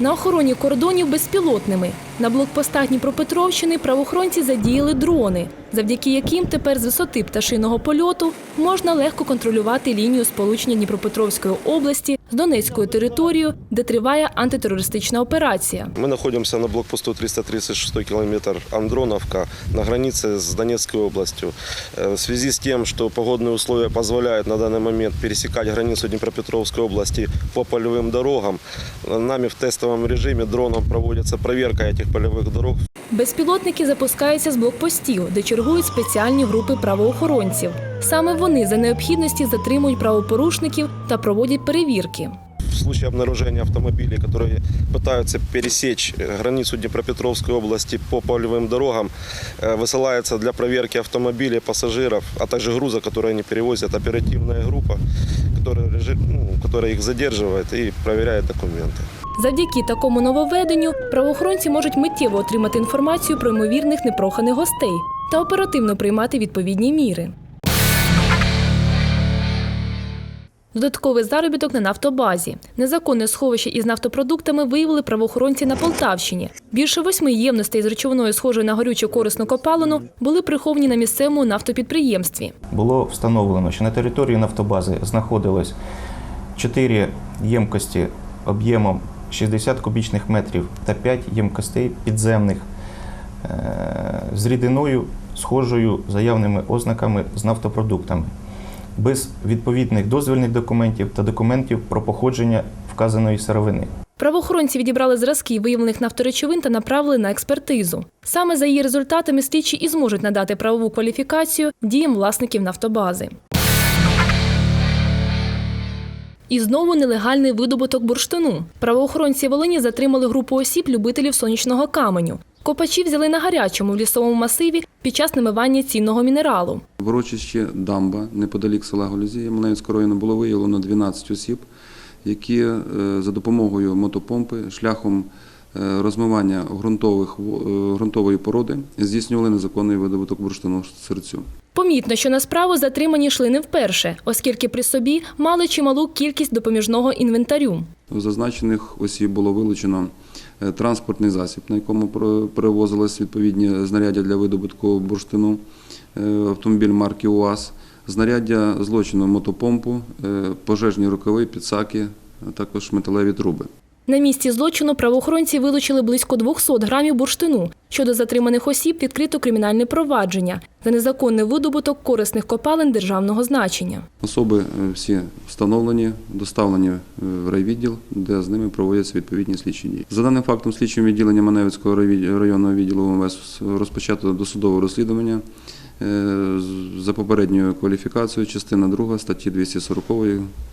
на охороні кордонів безпілотними. На блокпостах Дніпропетровщини правоохоронці задіяли дрони, завдяки яким тепер з висоти пташиного польоту можна легко контролювати лінію сполучення Дніпропетровської області з Донецькою територією, де триває антитерористична операція. Мы находимся на блокпосту 336 километр Андроновка на границе с Донецкой областью. Э, В связи с тем, что погодные условия позволяют на данный момент пересекать границу Днепропетровской области по полевым дорогам, э, нами в тестовом режиме дроном проводится проверка этих полевых дорог Безпілотники запускаються з блокпостів, де чергують спеціальні групи правоохоронців. Саме вони за необхідності затримують правопорушників та проводять перевірки. в случае обнаружения автомобилей, которые пытаются пересечь э, границу Днепропетровской области по полевым дорогам, э, высылается для проверки автомобилей, пассажиров, а также груза, которые они перевозят, оперативная группа, которая, лежит, ну, которая их задерживает и проверяет документы. Завдяки такому нововведенню правоохоронці можуть миттєво отримати інформацію про ймовірних непроханих гостей та оперативно приймати відповідні міри. Додатковий заробіток на нафтобазі. Незаконне сховище із нафтопродуктами виявили правоохоронці на Полтавщині. Більше восьми ємностей з речовиною, схожою на горючу корисну копалину, були приховані на місцевому нафтопідприємстві. було встановлено, що на території нафтобази знаходилось 4 ємкості об'ємом 60 кубічних метрів та 5 ємкостей підземних е, з рідиною, схожою за явними ознаками з нафтопродуктами, без відповідних дозвільних документів та документів про походження вказаної сировини. Правоохоронці відібрали зразки виявлених нафторечовин та направили на експертизу. Саме за її результатами слідчі і зможуть надати правову кваліфікацію діям власників нафтобази. І знову нелегальний видобуток бурштину. Правоохоронці Волині затримали групу осіб любителів сонячного каменю. Копачі взяли на гарячому в лісовому масиві під час намивання цінного мінералу. В урочищі Дамба, неподалік села Голізія Малинського району, було виявлено 12 осіб, які е, за допомогою мотопомпи шляхом е, розмивання ґрунтових, во- е, породи здійснювали незаконний видобуток бурштину серцю. Помітно, що на справу затримані йшли не вперше, оскільки при собі мали чималу кількість допоміжного інвентарю. У зазначених осіб було вилучено е, транспортний засіб, на якому перевозились відповідні знаряддя для видобутку бурштину, е, автомобіль марки УАЗ, знаряддя злочину мотопомпу, е, пожежні рукави, підсаки, а також металеві труби. На місці злочину правоохоронці вилучили близько 200 грамів бурштину. Щодо затриманих осіб відкрито кримінальне провадження за незаконний видобуток корисних копалин державного значення. Особи е, всі встановлені, доставлені е, в райвідділ, де з ними проводяться відповідні слідчі дії. За даним фактом, слідчим відділенням Маневицького районного відділу МВС розпочато досудове розслідування е, за попередньою кваліфікацією частина 2 статті 240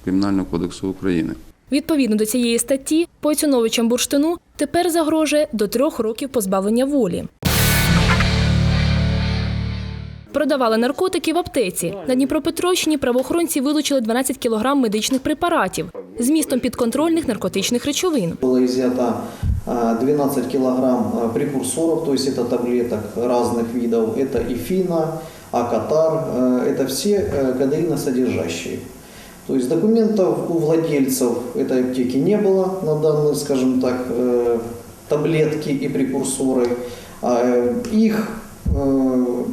Кримінального кодексу України. Відповідно до цієї статті, поціновичам бурштину тепер загрожує до трьох років позбавлення волі. Продавали наркотики в аптеці. На Дніпропетровщині правоохоронці вилучили 12 кілограм медичних препаратів з містом підконтрольних наркотичних речовин. Было изъято а, 12 килограмм а, прекурсоров, то есть это таблеток разных видов. Это и фина, акатар, а, это все э, кадеиносодержащие. То есть документов у владельцев этой аптеки не было на данные, скажем так, э, таблетки и прекурсоры. А, э, Их э,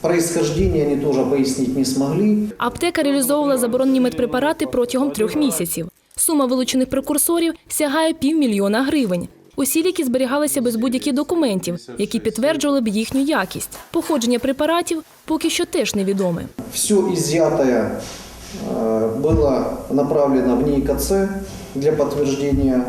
происхождение они тоже пояснить не смогли. Аптека реалізовувала заборонені медпрепарати протягом трьох місяців. Сума вилучених прекурсорів сягає півмільйона гривень. Усі ліки зберігалися без будь-яких документів, які підтверджували б їхню якість. Походження препаратів поки що теж невідоме. Все изъятое э, было направлено в НИИКЦ для подтверждения,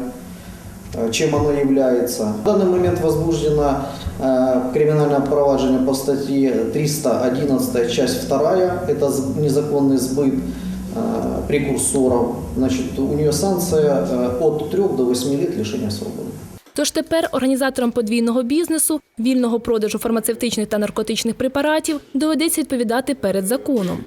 э, чем оно является. В данный момент возбуждено э, криминальное проваджение по статье 311, часть 2. Это з- незаконный сбыт э, прекурсоров. Значит, у нее санкция э, от 3 до 8 лет лишения свободы. Тож тепер організаторам подвійного бізнесу, вільного продажу фармацевтичних та наркотичних препаратів доведеться відповідати перед законом.